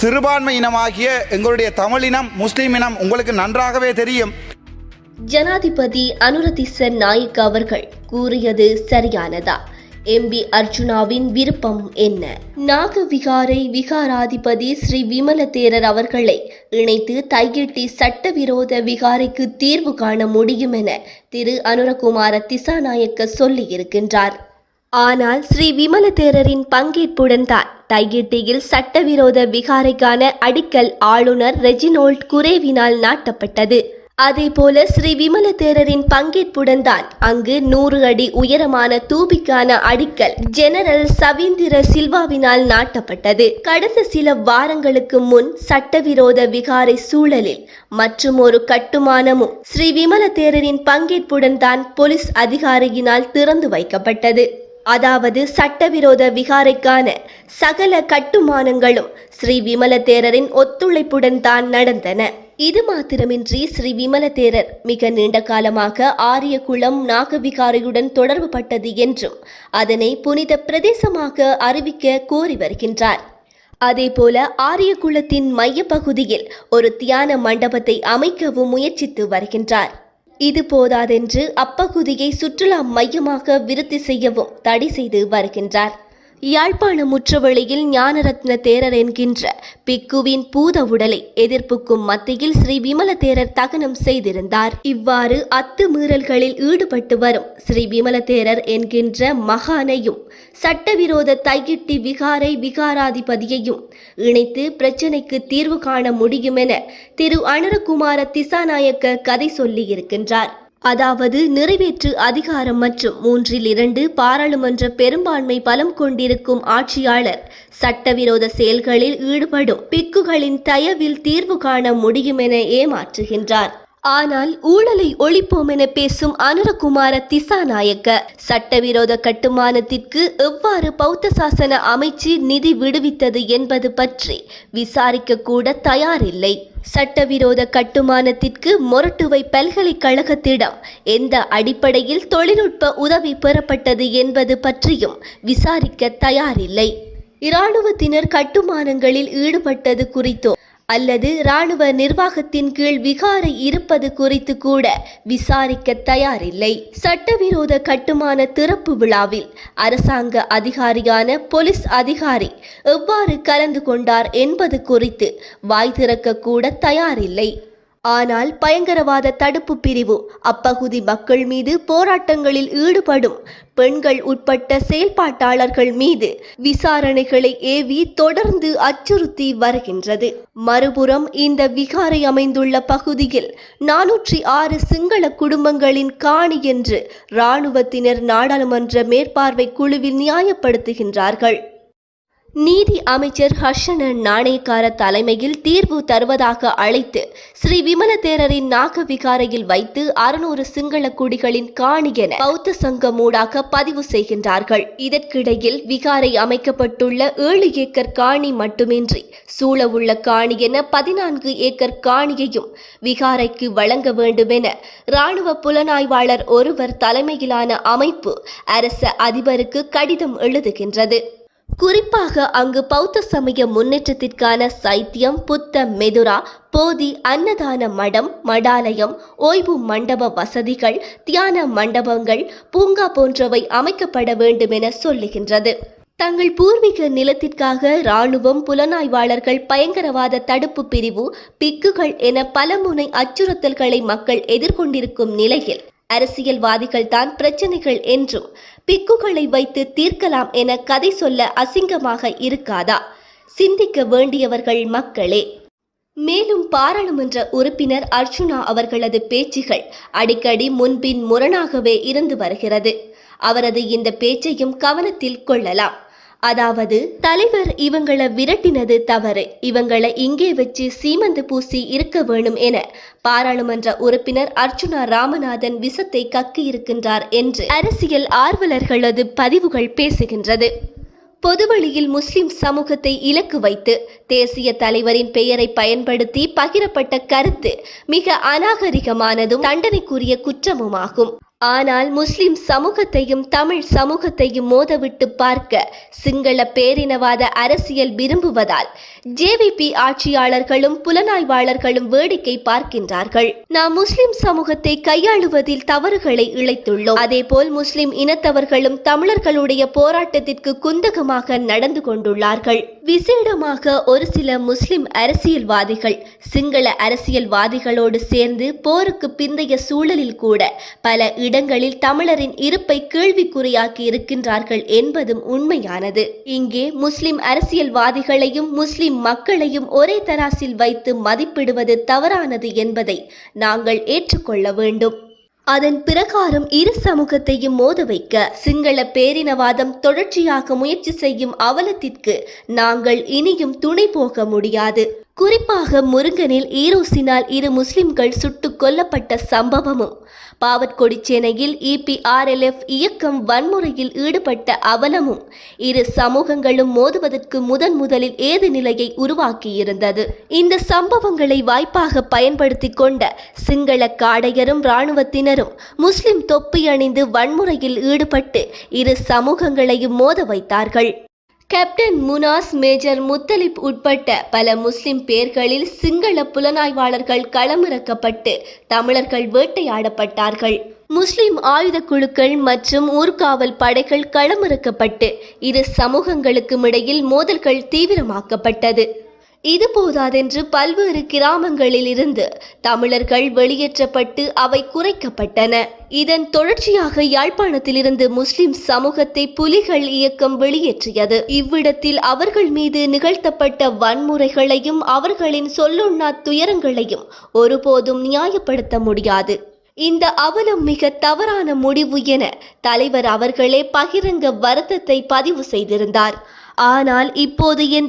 சிறுபான்மை இனமாகிய எங்களுடைய தமிழினம் முஸ்லீம் இனம் உங்களுக்கு நன்றாகவே தெரியும். ஜனாதிபதி அனுரதிச நாயக் அவர்கள் கூறியது சரியானதா? எம்பி அர்ஜுனாவின் விருப்பம் என்ன? நாகவிகாரை விகாராதிபதி ஸ்ரீ விமல தேரர் அவர்களை இணைத்து தையிட்டி சட்டவிரோத விகாரைக்கு தீர்வு காண முடியும் என திரு. அனுரகுமார திசாநாயக்க சொல்லியிருக்கின்றார். ஆனால் ஸ்ரீ விமல தேரரின் பங்கேற்புடன் தான் தையிட்டியில் சட்டவிரோத விகாரைக்கான அடிக்கல் ஆளுநர் ரெஜினோல்ட் குரேவினால் நாட்டப்பட்டது. அதேபோல ஸ்ரீ விமல தேரரின் பங்கேற்புடன் தான் அங்கு நூறு அடி உயரமான தூபிக்கான அடிக்கல் ஜெனரல் சவீந்திர சில்வாவினால் நாட்டப்பட்டது. கடந்த சில வாரங்களுக்கு முன் சட்டவிரோத விகாரை சூழலில் மற்றும் ஒரு கட்டுமானமும் ஸ்ரீ விமல தேரரின் பங்கேற்புடன் தான் போலீஸ் அதிகாரியினால் திறந்து வைக்கப்பட்டது. அதாவது சட்டவிரோத விகாரைக்கான சகல கட்டுமானங்களும் ஸ்ரீ விமல தேரரின் ஒத்துழைப்புடன் தான் நடந்தன. இது மாத்திரமின்றி ஸ்ரீ விமல தேரர் மிக நீண்ட காலமாக ஆரியகுளம் நாகவிகாரையுடன் தொடர்பு பட்டது என்றும் அதனை புனித பிரதேசமாக அறிவிக்க கோரி வருகின்றார். அதேபோல ஆரியகுளத்தின் மையப்பகுதியில் ஒரு தியான மண்டபத்தை அமைக்கவும் முயற்சித்து வருகின்றார். இது போதாதென்று அப்பகுதியை சுற்றுலா மையமாக விருத்தி செய்யவும் தடை செய்து வருகின்றார். யாழ்ப்பாண முற்றவெளியில் ஞானரத்ன தேரர் என்கின்ற பிக்குவின் பூத உடலை எதிர்ப்புக்கும் மத்தியில் ஸ்ரீ விமல தேரர் தகனம் செய்திருந்தார். இவ்வாறு அத்துமீறல்களில் ஈடுபட்டு வரும் ஸ்ரீ விமல தேரர் என்கின்ற மகானையும் சட்டவிரோத தையிட்டி விகாரை விகாராதிபதியையும் இணைத்து பிரச்சினைக்கு தீர்வு காண முடியும் என திரு அனுரகுமார திசாநாயக்க கதை சொல்லியிருக்கின்றார். அதாவது நிறைவேற்று அதிகாரம் மற்றும் மூன்றில் இரண்டு பாராளுமன்ற பெரும்பான்மை பலம் கொண்டிருக்கும் ஆட்சியாளர் சட்டவிரோத செயல்களில் ஈடுபடும் பிக்குகளின் தயவில் தீர்வு காண முடியும் என ஏமாற்றுகின்றார். ஆனால் ஊழலை ஒழிப்போம் என பேசும் அனுரகுமார திசாநாயக்க சட்டவிரோத கட்டுமானத்திற்கு எவ்வாறு பௌத்த சாசன அமைச்சு நிதி விடுவித்தது என்பது பற்றி விசாரிக்க கூட தயாரில்லை. சட்டவிரோத கட்டுமானத்திற்கு மொரட்டுவை பல்கலைக்கழகத்திடம் எந்த அடிப்படையில் தொழில்நுட்ப உதவி பெறப்பட்டது என்பது பற்றியும் விசாரிக்க தயாரில்லை. இராணுவத்தினர் கட்டுமானங்களில் ஈடுபட்டது குறித்தோ அல்லது இராணுவ நிர்வாகத்தின் கீழ் விகாரை இருப்பது குறித்து கூட விசாரிக்க தயாரில்லை. சட்டவிரோத கட்டுமான திறப்பு விழாவில் அரசாங்க அதிகாரியான போலீஸ் அதிகாரி எவ்வாறு கலந்து கொண்டார் என்பது குறித்து வாய் திறக்க கூட தயாரில்லை. ஆனால் பயங்கரவாத தடுப்பு பிரிவு அப்பகுதி மக்கள் மீது போராட்டங்களில் ஈடுபடும் பெண்கள் உட்பட்ட செயல்பாட்டாளர்கள் மீது விசாரணைகளை ஏவி தொடர்ந்து அச்சுறுத்தி வருகின்றது. மறுபுறம் இந்த விகாரை அமைந்துள்ள பகுதியில் நானூற்றி ஆறு சிங்கள குடும்பங்களின் காணி என்று இராணுவத்தினர் நாடாளுமன்ற மேற்பார்வை குழுவில் நியாயப்படுத்துகின்றார்கள். நீதி அமைச்சர் ஹர்ஷன நாணயக்கார தலைமையில் தீர்வு தருவதாக அழைத்து ஸ்ரீ விமல தேரரின் நாக விகாரையில் வைத்து அறுநூறு சிங்கள குடிகளின் காணி என பௌத்த சங்கம் ஊடாக பதிவு செய்கின்றார்கள். இதற்கிடையில் விகாரை அமைக்கப்பட்டுள்ள ஏழு ஏக்கர் காணி மட்டுமின்றி சூழவுள்ள காணி என பதினான்கு ஏக்கர் காணியையும் விகாரைக்கு வழங்க வேண்டும் என இராணுவ புலனாய்வாளர் ஒருவர் தலைமையிலான அமைப்பு அரச அதிபருக்கு கடிதம் எழுதுகின்றது. குறிப்பாக அங்கு பௌத்த சமய முன்னேற்றத்திற்கான சைத்தியம் புத்த மெதுரா போதி அன்னதான மடம் மடாலயம் ஓய்வு மண்டப வசதிகள் தியான மண்டபங்கள் பூங்கா போன்றவை அமைக்கப்பட வேண்டும் என சொல்லுகின்றது. தங்கள் பூர்வீக நிலத்திற்காக இராணுவம் புலனாய்வாளர்கள் பயங்கரவாத தடுப்பு பிரிவு பிக்குகள் என பலமுனை அச்சுறுத்தல்களை மக்கள் எதிர்கொண்டிருக்கும் நிலையில் அரசியல்வாதிகள் தான் பிரச்சனைகள் என்றும் பிக்குகளை வைத்து தீர்க்கலாம் என கதை சொல்ல அசிங்கமாக இருக்காதா? சிந்திக்க வேண்டியவர்கள் மக்களே. மேலும் பாராளுமன்ற உறுப்பினர் அர்ச்சுனா அவர்களது பேச்சுகள் அடிக்கடி முன்பின் முரணாகவே இருந்து வருகிறது. அவரது இந்த பேச்சையும் கவனத்தில் கொள்ளலாம். அதாவது தலைவர் இவங்களை விரட்டினது தவறு. இவங்களை இங்கே வச்சு சீமந்து பூசி இருக்க வேணும் என பாராளுமன்ற உறுப்பினர் அர்ச்சுனா ராமநாதன் விசத்தை கக்கியிருக்கின்றார் என்று அரசியல் ஆர்வலர்களது பதிவுகள் பேசுகின்றது. பொதுவழியில் முஸ்லிம் சமூகத்தை இலக்கு வைத்து தேசிய தலைவரின் பெயரை பயன்படுத்தி பகிரப்பட்ட கருத்து மிக அநாகரிகமானதும் தண்டனைக்குரிய குற்றமுமாகும். ஆனால் முஸ்லிம் சமூகத்தையும் தமிழ் சமூகத்தையும் மோதவிட்டு பார்க்க சிங்கள பேரினவாத அரசியல் விரும்புவதால் ஜேவிபி ஆட்சியாளர்களும் புலனாய்வாளர்களும் வேடிக்கை பார்க்கின்றார்கள். நாம் முஸ்லிம் சமூகத்தை கையாளுவதில் தவறுகளை இழைத்துள்ளோம். அதேபோல் முஸ்லிம் இனத்தவர்களும் தமிழர்களுடைய போராட்டத்திற்கு குந்தகமாக நடந்து கொண்டுள்ளார்கள். விசேடமாக ஒரு சில முஸ்லிம் அரசியல்வாதிகள் சிங்கள அரசியல்வாதிகளோடு சேர்ந்து போருக்கு பிந்தைய சூழலில் கூட பல இடங்களில் தமிழரின் இருப்பை கேள்விக்குறியாக்கி இருக்கின்றார்கள் என்பதும் உண்மையானது. இங்கே முஸ்லிம் அரசியல்வாதிகளையும் முஸ்லிம் மக்களையும் ஒரே தராசில் வைத்து மதிப்பிடுவது தவறானது என்பதை நாங்கள் ஏற்றுக்கொள்ள வேண்டும். அதன் பிரகாரம் இரு சமூகத்தையும் மோத வைக்க சிங்கள பேரினவாதம் தொடர்ச்சியாக முயற்சி செய்யும் அவலத்திற்கு நாங்கள் இனியும் துணை போக முடியாது. குறிப்பாக முருங்கனில் ஈரோசினால் இரு முஸ்லிம்கள் சுட்டுக் கொல்லப்பட்ட சம்பவமும். பாவற்கொடிச்சேனையில் இபிஆர்எல்எஃப் இயக்கம் வன்முறையில் ஈடுபட்ட அவலமும். இரு சமூகங்களும் மோதுவதற்கு முதன் முதலில் ஏது நிலையை உருவாக்கியிருந்தது. இந்த சம்பவங்களை வாய்ப்பாக பயன்படுத்திக் கொண்ட சிங்கள காடையரும் இராணுவத்தினரும் முஸ்லிம் தொப்பி அணிந்து வன்முறையில் ஈடுபட்டு இரு சமூகங்களையும் மோத வைத்தார்கள். கேப்டன் முனாஸ் மேஜர் முத்தலிப் உட்பட்ட பல முஸ்லிம் பேர்களில் சிங்கள புலனாய்வாளர்கள் களமிறக்கப்பட்டு தமிழர்கள் வேட்டையாடப்பட்டார்கள். முஸ்லிம் ஆயுத குழுக்கள் மற்றும் ஊர்காவல் படைகள் களமிறக்கப்பட்டு இரு சமூகங்களுக்கும் இடையில் மோதல்கள் தீவிரமாக்கப்பட்டது. இது போதாதென்று பல்வேறு கிராமங்களில் இருந்து தமிழர்கள் வெளியேற்றப்பட்டு அவை குறைக்கப்பட்டன. இதன் தொடர்ச்சியாக யாழ்ப்பாணத்திலிருந்து முஸ்லிம் சமூகத்தை புலிகள் இயக்கம் வெளியேற்றியது. இவ்விடத்தில் அவர்கள் மீது நிகழ்த்தப்பட்ட வன்முறைகளையும் அவர்களின் சொல்லொண்ணா துயரங்களையும் ஒருபோதும் நியாயப்படுத்த முடியாது. இந்த அவலம் மிக தவறான முடிவு என தலைவர் அவர்களே பகிரங்க வருத்தத்தை பதிவு செய்திருந்தார். ஆனால் இப்போது இந்த